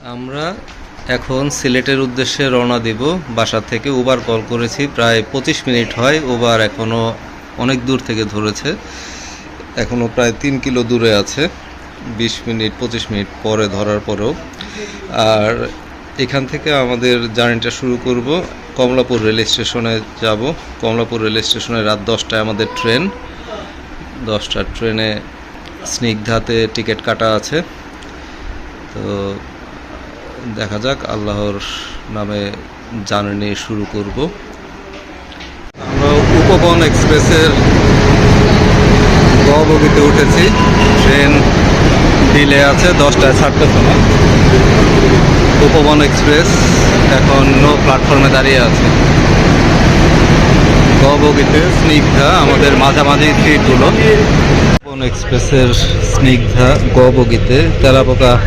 আমরা এখন সিলেটের উদ্দেশ্যে রওনা দিব। বাসা থেকে উবার কল করেছি, প্রায় পঁচিশ মিনিট হয়। উবার এখনও অনেক দূর থেকে ধরেছে। এখনও প্রায় তিন কিলো দূরে আছে। বিশ মিনিট, পঁচিশ মিনিট পরে ধরার পরেও। আর এখান থেকে আমাদের জার্নিটা শুরু করব। কমলাপুর রেল স্টেশনে যাব। কমলাপুর রেল স্টেশনে রাত দশটায় আমাদের ট্রেন। দশটার ট্রেনে স্নিগ্ধাতে টিকিট কাটা আছে। তো দেখা যাক, আল্লাহর নামে জার্নি শুরু করব। আমরা উপবন এক্সপ্রেসের গবগিতে উঠেছি। ট্রেন ডিলে আছে দশটায় ছাড়তে সময়। উপবন এক্সপ্রেস এখন নো প্ল্যাটফর্মে দাঁড়িয়ে আছে। গবগিতে স্নিগ্ধা আমাদের মাঝামাঝি সিটগুলো। উপবন এক্সপ্রেসের স্নিগ্ধা গবগিতে তেলাপোকা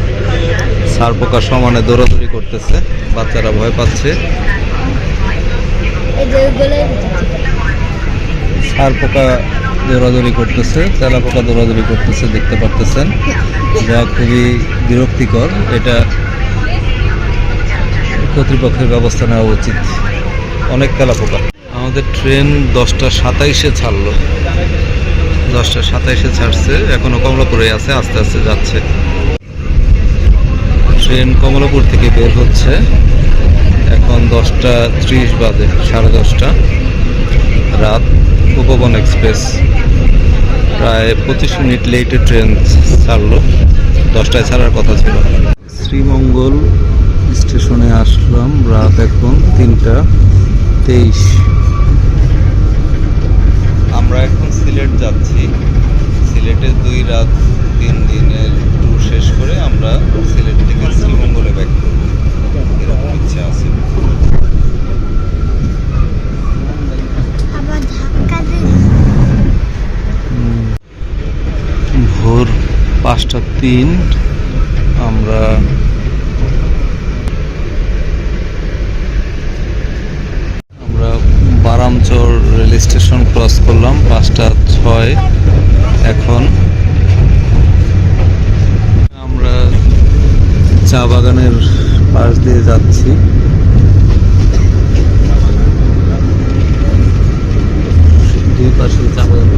সার পোকা সমানে দৌড়াদৌড়ি করতেছে, বাচ্চারা ভয় পাচ্ছে। সার পোকা দৌড়াদৌড়ি করতেছে, তেলা পোকা দৌড়াদৌড়ি করতেছে, দেখতে পারতেছেন। যা খুবই বিরক্তিকর, এটা কর্তৃপক্ষের ব্যবস্থা নেওয়া উচিত। অনেক তেলা পোকা। আমাদের ট্রেন দশটা সাতাইশে ছাড়লো। দশটা সাতাইশে ছাড়ছে, এখনও কমলাপুরে আছে, আস্তে আস্তে যাচ্ছে। ট্রেন কমলাপুর থেকে বের হচ্ছে। এখন দশটা ত্রিশ বাজে, সাড়ে দশটা। রাত উপবন এক্সপ্রেস। প্রায় পঁচিশ মিনিট লেটে ট্রেন ছাড়লো। দশটায় ছাড়ার কথা ছিল। শ্রীমঙ্গল স্টেশনে আসলাম রাত এখন তিনটা তেইশ। আমরা এখন সিলেট যাচ্ছি। সিলেটে দুই রাত, তিন দিনের করে আমরা সিলেট থেকে শ্রীমঙ্গলে ব্যাক করব। এরকম ইচ্ছা আছে। ভোর পাঁচটা তিন আমরা আমরা বারামচর রেল স্টেশন ক্রস করলাম পাঁচটা ছয় এখন আমরা চা বাগানের পাশ দিয়ে যাচ্ছি। দুই পাশে চা বাগান।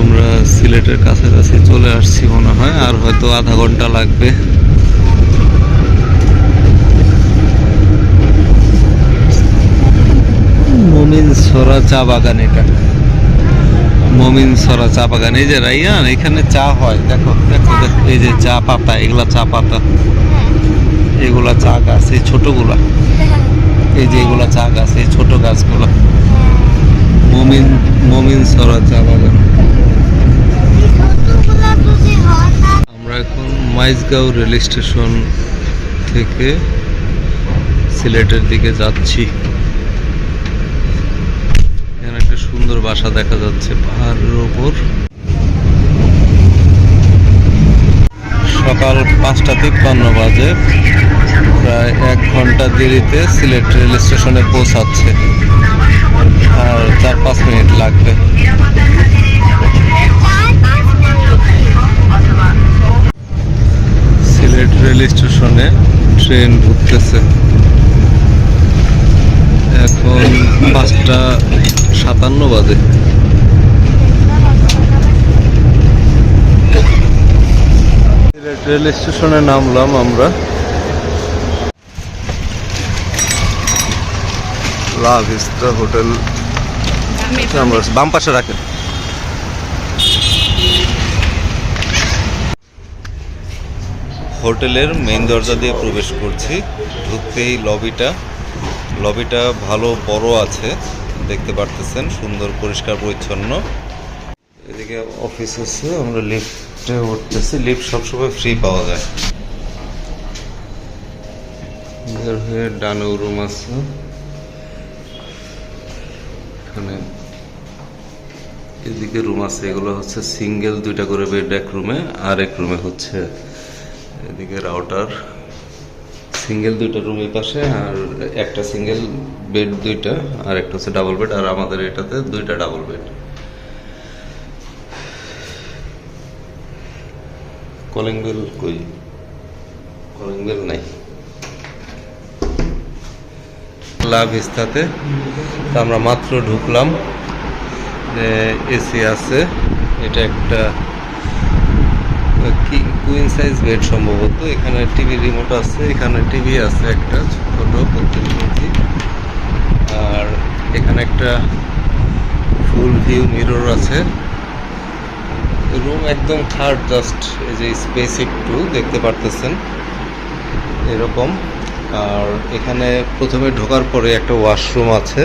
আমরা সিলেটের কাছাকাছি চলে আসছি মনে হয়, আর হয়তো আধা ঘণ্টা লাগবে মমিন সরা চা বাগান এটা। মমিন সরা চা বাগান। এই যে রাইয়ান এখানে চা হয়। দেখো দেখো দেখো, এই যে চা পাতা এগুলা চা পাতা। এগুলা চা গাছ এই ছোটগুলা। এই যে এগুলা চা গাছ এই ছোট গাছগুলো। মমিন মমিন সরা চা বাগান। আমরা এখন মাইজগাঁও রেল স্টেশন থেকে সিলেটের দিকে যাচ্ছি। সুন্দর বাসা দেখা যাচ্ছে পাহাড়ের ওপর সকাল পাঁচটা তিপ্পান্ন বাজে, প্রায় এক ঘণ্টা দেরিতে সিলেট রেল স্টেশনে পৌঁছাচ্ছে। আর চার পাঁচ মিনিট লাগবে। সিলেট রেল স্টেশনে ট্রেন ঢুকতেছে। এখন পাঁচটা সাতান্ন বাজে। রেল স্টেশনে নামলাম আমরা। লা ভিস্তা হোটেল। আমরা বাম পাশে রাখেন। হোটেলের মেইন দরজা দিয়ে প্রবেশ করছি। ঢুকতেই লবিটা লবিটা ভালো বড় আছে। দেখতে পারতেছেন, সুন্দর, পরিষ্কার, পরিচ্ছন্ন। এদিকে অফিস আছে, আমরা লিফটে উঠতেছি। লিফট সবসময় ফ্রি পাওয়া যায়। বের হয়ে ডানেও রুম আছে। এখানে এদিকে রুম আছে, এগুলো হচ্ছে সিঙ্গেল দুইটা করে বেড এক রুমে আর এক রুমে হচ্ছে এদিকে রাউটার সিঙ্গেল দুইটা রুম এই পাশে আর একটা সিঙ্গেল বেড দুইটা, আর একটা হচ্ছে ডাবল বেড আর আমাদের এটাতে দুইটা ডাবল বেড কলিং বেল কই? কলিং বেল নাই। লাভ ভিস্তাতে তো আমরা মাত্র ঢুকলাম। এসি আছে। এটা একটা কুইন সাইজ বেড সম্ভবত। এখানে টিভি রিমোট আছে, এখানে টিভি আছে একটা, ছোট বত্রিশ ইঞ্চি। আর এখানে একটা ফুল ভিউ মিরর আছে। রুম একদম থার্ড জাস্ট এই যে স্পেস একটু, দেখতে পারতেছেন। এরকম। আর এখানে প্রথমে ঢোকার পরে একটা ওয়াশরুম আছে।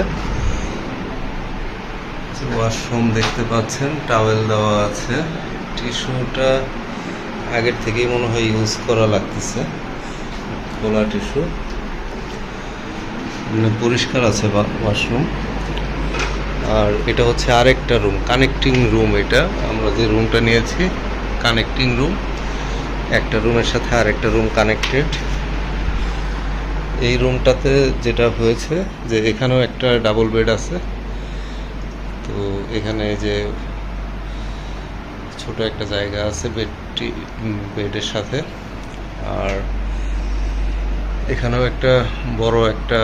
ওয়াশরুম দেখতে পাচ্ছেন টাওয়েল দেওয়া আছে। টিস্যুটা আগের থেকেই মনে হয় ইউজ করা লাগতেছে। খোলা টিস্যু মানে পরিষ্কার আছে ওয়াশরুম আর এটা হচ্ছে আরেকটা রুম কানেক্টিং রুম এটা। আমরা যে রুমটা নিয়েছি কানেক্টিং রুম একটা রুমের সাথে আরেকটা রুম কানেক্টেড এই রুমটাতে যেটা হয়েছে যে এখানেও একটা ডাবল বেড আছে। তো এখানে যে ছোট একটা জায়গা আছে বেডটি বেডের সাথে। আর এখানেও একটা বড় একটা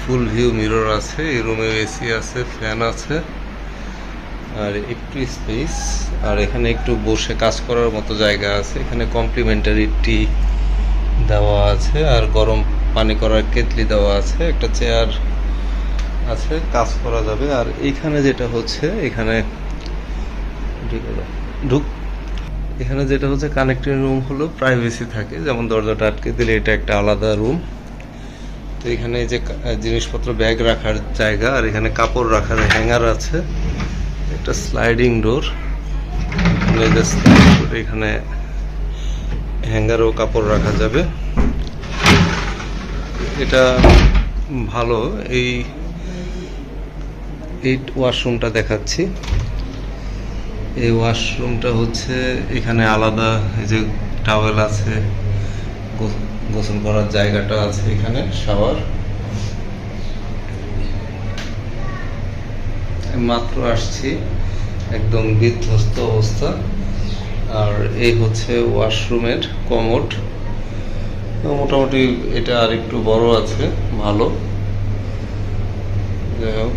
ফুল ভিউ মিরর আছে, এই রুমে এসি আছে, ফ্যান আছে, আর একটু স্পেস। আর এখানে একটু বসে কাজ করার মতো জায়গা আছে, এখানে কমপ্লিমেন্টারি টি দেওয়া আছে, আর গরম পানি করার কেতলি দেওয়া আছে, একটা চেয়ার আছে, কাজ করা যাবে। আর এইখানে যেটা হচ্ছে, এখানে ঢুক এখানে যেটা হচ্ছে কানেক্টিং রুম হলো প্রাইভেসি থাকে। যেমন দরজাটা আটকে দিলে এটা একটা আলাদা রুম তো এখানে যে জিনিসপত্র ব্যাগ রাখার জায়গা, আর এখানে কাপড় রাখার হ্যাঙ্গার আছে। একটা স্লাইডিং ডোর এখানে হ্যাঙ্গার হ্যাঙ্গারও কাপড় রাখা যাবে। এটা ভালো। এই এই ওয়াশরুমটা দেখাচ্ছি। এই ওয়াশরুমটা হচ্ছে এখানে আলাদা, এই যে টাওয়েল আছে গোসল করার জায়গাটা আছে এখানে শাওয়ার মাত্র আসছি, একদম বিধ্বস্ত অবস্থা। আর এই হচ্ছে ওয়াশরুমের কমোড। মোটামুটি এটা আর একটু বড় আছে, ভালো। যাই হোক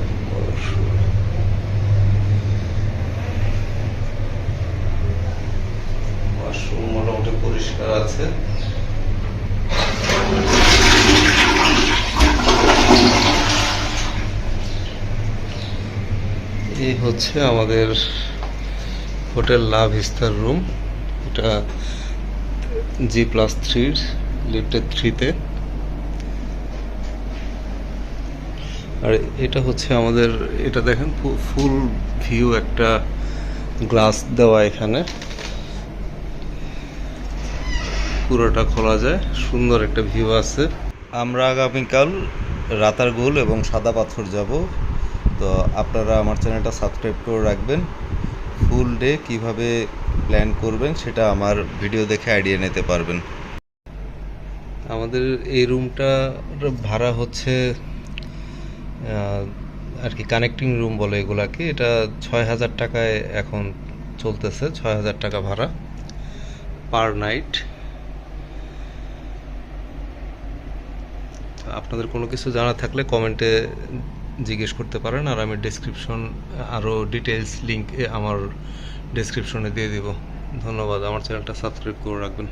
ওয়াশরুম মোটামুটি পরিষ্কার আছে। এই হচ্ছে আমাদের হোটেল লাভ ভিস্তার রুম। এটা জি প্লাস থ্রির লিফটের থ্রিতে। আর এটা হচ্ছে আমাদের, এটা দেখেন ফুল ভিউ একটা গ্লাস দেওয়া এখানে। পুরোটা খোলা যায়। সুন্দর একটা ভিউ আছে। আমরা আগামীকাল রাতারগুল এবং সাদা পাথর যাব। তো আপনারা আমার চ্যানেলটা সাবস্ক্রাইব করে রাখবেন। ফুল ডে কীভাবে প্ল্যান করবেন সেটা আমার ভিডিও দেখে আইডিয়া নিতে পারবেন। আমাদের এই রুমটা ভাড়া হচ্ছে আর কি কানেক্টিং রুম বলে এগুলাকে। এটা ছয় হাজার টাকায় এখন চলতেছে, ছয় হাজার টাকা ভাড়া। পার নাইট আপনাদের কোনো কিছু জানা থাকলে কমেন্টে জিজ্ঞেস করতে পারেন, আর আমি ডেসক্রিপশন আরও ডিটেলস লিঙ্ক আমার ডেসক্রিপশনে দিয়ে দিব। ধন্যবাদ, আমার চ্যানেলটা সাবস্ক্রাইব করে রাখবেন।